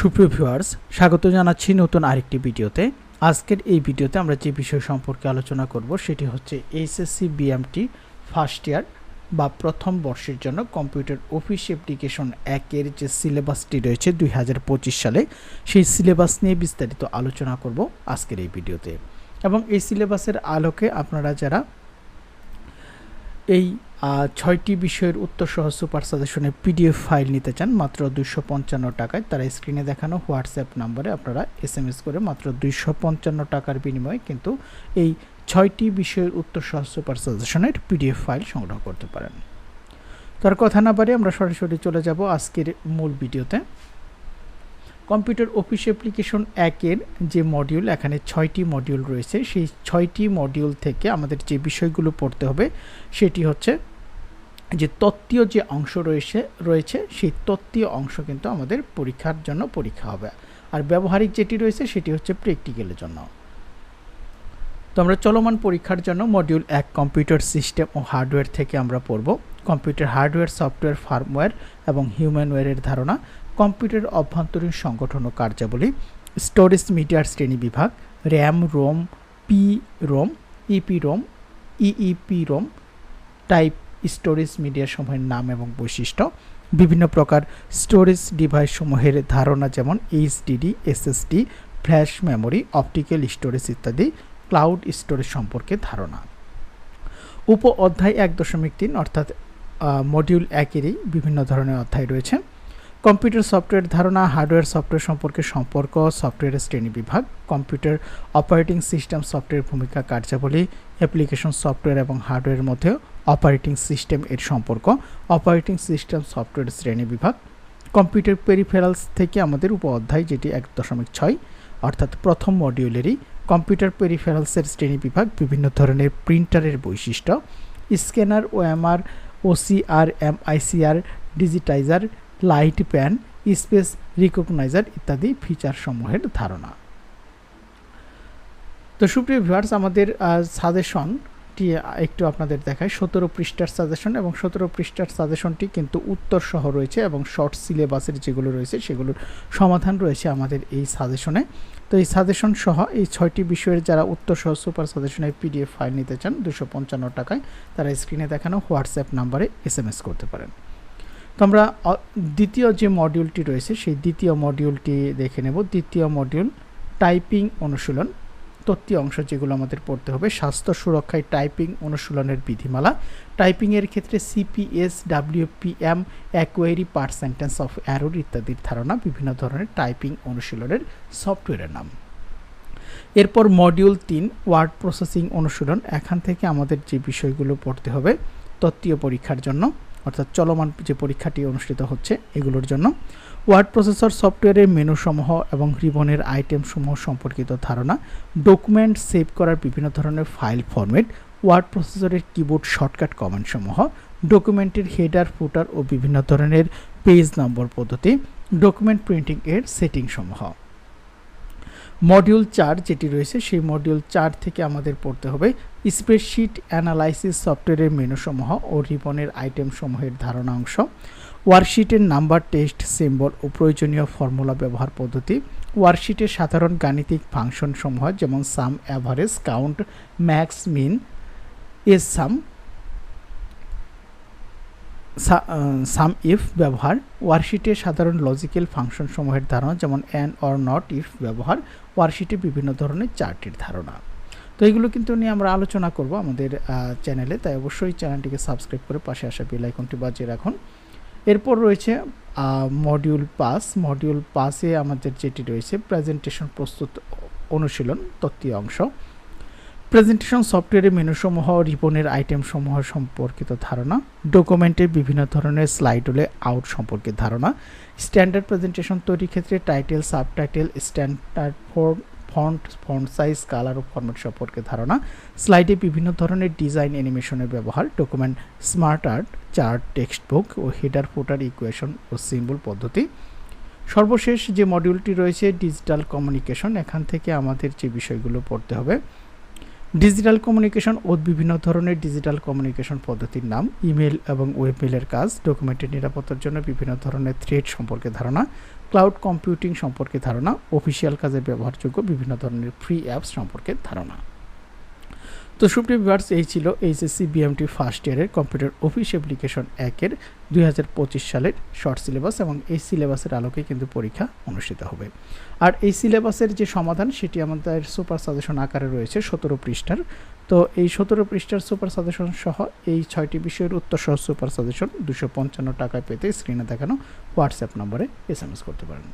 সুপ্রিয় ভিউয়ার্স স্বাগত জানাচ্ছি নতুন আরেকটি ভিডিওতে। আজকের এই ভিডিওতে আমরা যে বিষয় সম্পর্কে আলোচনা করব সেটি হচ্ছে এইচএসসি বিএমটি ফার্স্ট ইয়ার বা প্রথম বর্ষের জন্য কম্পিউটার অফিস অ্যাপ্লিকেশন একের যে সিলেবাসটি রয়েছে দুই হাজার পঁচিশ সালে, সেই সিলেবাস নিয়ে বিস্তারিত আলোচনা করব আজকের এই ভিডিওতে। এবং এই সিলেবাসের আলোকে আপনারা যারা এই ছয়টি বিষয়ের উত্তর সহ সুপার সাজেশনের পিডিএফ ফাইল নিতে চান, মাত্র দুইশো পঞ্চান্ন টাকায়। তারা স্ক্রিনে দেখানো হোয়াটসঅ্যাপ নম্বরে আপনারা এস এম এস করে মাত্র দুইশো পঞ্চান্ন টাকার বিনিময়ে কিন্তু এই ছয়টি বিষয়ের উত্তর সহ সুপার সাজেশনের পিডিএফ ফাইল সংগ্রহ করতে পারেন। তার কথা না বাড়ি আমরা সরাসরি চলে যাব আজকের মূল ভিডিওতে। কম্পিউটার অফিস অ্যাপ্লিকেশন একের যে মডিউল এখানে ছয়টি মডিউল রয়েছে, সেই ছয়টি মডিউল থেকে আমাদের যে বিষয়গুলো পড়তে হবে, সেটি হচ্ছে যে তত্ত্বীয় যে অংশ রয়েছে রয়েছে, সেই তত্ত্বীয় অংশ কিন্তু আমাদের পরীক্ষার জন্য পরীক্ষা হবে। আর ব্যবহারিক যেটি রয়েছে, সেটি হচ্ছে প্র্যাকটিক্যালের জন্য। তো আমরা চলমান পরীক্ষার জন্য মডিউল এক কম্পিউটার সিস্টেম ও হার্ডওয়্যার থেকে আমরা পড়ব। কম্পিউটার হার্ডওয়্যার, সফটওয়্যার, ফার্মওয়্যার এবং হিউম্যানওয়্যারের ধারণা, কম্পিউটার অভ্যন্তরীণ সংগঠন ও কার্যাবলী, স্টোরেজ মিডিয়ার শ্রেণি বিভাগ, RAM, ROM, P ROM, EP ROM, EEP ROM, type storage media সমূহের নাম এবং বৈশিষ্ট্য, বিভিন্ন প্রকার স্টোরেজ ডিভাইস সমূহের ধারণা যেমন HDD, SSD, flash memory, optical storage ইত্যাদি ক্লাউড স্টোরেজ সম্পর্কে ধারণা। উপ অধ্যায় এক দশমিক তিন অর্থাৎ মডিউল একেরই বিভিন্ন ধরনের অধ্যায় রয়েছে। কম্পিউটার সফটওয়্যার ধারণা হার্ডওয়্যার সফটওয়্যার সম্পর্কে সম্পর্ক সফটওয়্যারের শ্রেণি বিভাগ কম্পিউটার অপারেটিং সিস্টেম সফটওয়্যার ভূমিকা, কার্যাবলী অ্যাপ্লিকেশন সফটওয়্যার এবং হার্ডওয়্যারের মধ্যে অপারেটিং সিস্টেম এর সম্পর্ক অপারেটিং সিস্টেম সফটওয়্যার শ্রেণি বিভাগ। কম্পিউটার পেরিফেরালস থেকে আমাদের উপ অধ্যায় যেটি এক দশমিক ছয়, অর্থাৎ প্রথম মডিউলেরই কম্পিউটার পেরিফেরালসের শ্রেণি বিভাগ বিভিন্ন ধরনের প্রিন্টারের বৈশিষ্ট্য scanner OMR OCR MICR digitiser light pen space recogniser ইত্যাদি ফিচার সমূহের ধারণা। তো সুপ্রিয় ভিউয়ার্স আমাদের সাজেশনটি একটু আপনাদের দেখায় সতেরো পৃষ্ঠার সাজেশন এবং সতেরো পৃষ্ঠার সাজেশনটি কিন্তু উত্তর সহ রয়েছে এবং শর্ট সিলেবাসের যেগুলো রয়েছে সেগুলোর সমাধান রয়েছে আমাদের এই সাজেশনে তো এই সাজেশন সহ এই ছয়টি বিষয়ের যারা উত্তর সহ সুপার সাজেশনের পিডিএফ ফাইল নিতে চান, দুশো পঞ্চান্ন টাকায় তারা স্ক্রিনে দেখানো হোয়াটসঅ্যাপ নাম্বারে এস করতে পারেন। তো আমরা দ্বিতীয় যে মডিউলটি রয়েছে, সেই দ্বিতীয় মডিউলটি দেখে নেব। দ্বিতীয় মডিউল টাইপিং অনুশীলন। তত্ত্বীয় অংশ যেগুলো আমাদের পড়তে হবে, স্বাস্থ্য সুরক্ষায় টাইপিং অনুশীলনের বিধিমালা। টাইপিংয়ের ক্ষেত্রে CPS WPM accuracy part sentence of error ইত্যাদির ধারণা, বিভিন্ন ধরনের টাইপিং অনুশীলনের সফটওয়্যারের নাম। এরপর মডিউল তিন ওয়ার্ড প্রসেসিং অনুশীলন। এখান থেকে আমাদের যে বিষয়গুলো পড়তে হবে, তত্ত্বীয় পরীক্ষার জন্য। অর্থাৎ চলমান যে পরীক্ষাটি অনুষ্ঠিত হচ্ছে এগুলোর জন্য। ওয়ার্ড প্রসেসর সফটওয়্যারের মেনুসমূহ এবং রিবনের আইটেমসমূহ সম্পর্কিত ধারণা। ডকুমেন্ট সেভ করার বিভিন্ন ধরনের ফাইল ফরম্যাট। ওয়ার্ড প্রসেসরের কিবোর্ড শর্টকাট কমান্ডসমূহ। ডকুমেন্টের হেডার, ফুটার ও বিভিন্ন ধরনের পেজ নম্বর পদ্ধতি। ডকুমেন্ট প্রিন্টিং এর সেটিংসমূহ। মডিউল চার যেটি রয়েছে, সেই মডিউল চার থেকে আমাদের পড়তে হবে স্প্রেডশিট অ্যানালাইসিস সফটওয়্যারের মেনুসমূহ ও রিবনের আইটেমসমূহের ধারণা অংশ ওয়ার্কশিটের নাম্বার টেস্ট সিম্বল ও প্রয়োজনীয় ফর্মুলা ব্যবহার পদ্ধতি ওয়ার্কশিটের সাধারণ গাণিতিক ফাংশনসমূহ যেমন sum average count max min S sum sum if ব্যবহার ওয়ার্কশিটের সাধারণ লজিক্যাল ফাংশনসমূহের ধারণা যেমন অ্যান অর নট ইফ ব্যবহার, ওয়ার্কশিটে বিভিন্ন ধরনের চার্টের ধারণা। তো এগুলো কিন্তু নিয়ে আমরা আলোচনা করব আমাদের চ্যানেলে, তাই অবশ্যই চ্যানেলটিকে সাবস্ক্রাইব করে পাশে আসা বেল আইকনটি বাজিয়ে রাখুন। এরপর রয়েছে মডিউল পাস মডিউল পাসে আমাদের যেটি রয়েছে প্রেজেন্টেশন প্রস্তুত অনুশীলন, তত্ত্বীয় অংশ। প্রেজেন্টেশন সফটওয়্যারের মেনুসমূহ রিবনের আইটেমসমূহ সম্পর্কিত ধারণা ডকুমেন্টের বিভিন্ন ধরনের স্লাইড হলে আউট সম্পর্কে ধারণা স্ট্যান্ডার্ড প্রেজেন্টেশন তৈরির ক্ষেত্রে title subtitle standard form font font size colour ও ফরম্যাট সম্পর্কে ধারণা স্লাইডে বিভিন্ন ধরনের ডিজাইন অ্যানিমেশনের ব্যবহার document smart art chart text book ও হেডার ফোটার ইকুয়েশন ও সিম্বল পদ্ধতি। সর্বশেষ যে মডিউলটি রয়েছে ডিজিটাল কমিউনিকেশন এখান থেকে আমাদের যে বিষয়গুলো পড়তে হবে ডিজিটাল কমিউনিকেশন ও বিভিন্ন ধরনের ডিজিটাল কমিউনিকেশন পদ্ধতির নাম ইমেল এবং ওয়েবমেলের কাজ ডকুমেন্টের নিরাপত্তার জন্য বিভিন্ন ধরনের থ্রেড সম্পর্কে ধারণা ক্লাউড কম্পিউটিং সম্পর্কে ধারণা অফিসিয়াল কাজে ব্যবহারযোগ্য বিভিন্ন ধরনের ফ্রি অ্যাপস সম্পর্কে ধারণা। তো সুপ্রিম ভিউয়ার্স, এই ছিল এইচএসসি বিএমটি ফার্স্ট ইয়ারের কম্পিউটার অফিস অ্যাপ্লিকেশন একের দুই হাজার পঁচিশ সালের শর্ট সিলেবাস এবং এই সিলেবাসের আলোকে কিন্তু পরীক্ষা অনুষ্ঠিত হবে। আর এই সিলেবাসের যে সমাধান, সেটি আমাদের সুপার সাজেশন আকারে রয়েছে সতেরো পৃষ্ঠার। তো এই সতেরো পৃষ্ঠার সুপার সাজেশন সহ এই ছয়টি বিষয়ের উত্তর সহ সুপার সাজেশন দুশো পঞ্চান্ন টাকায় পেতে স্ক্রিনে দেখানো হোয়াটসঅ্যাপ নম্বরে এস করতে পারেন।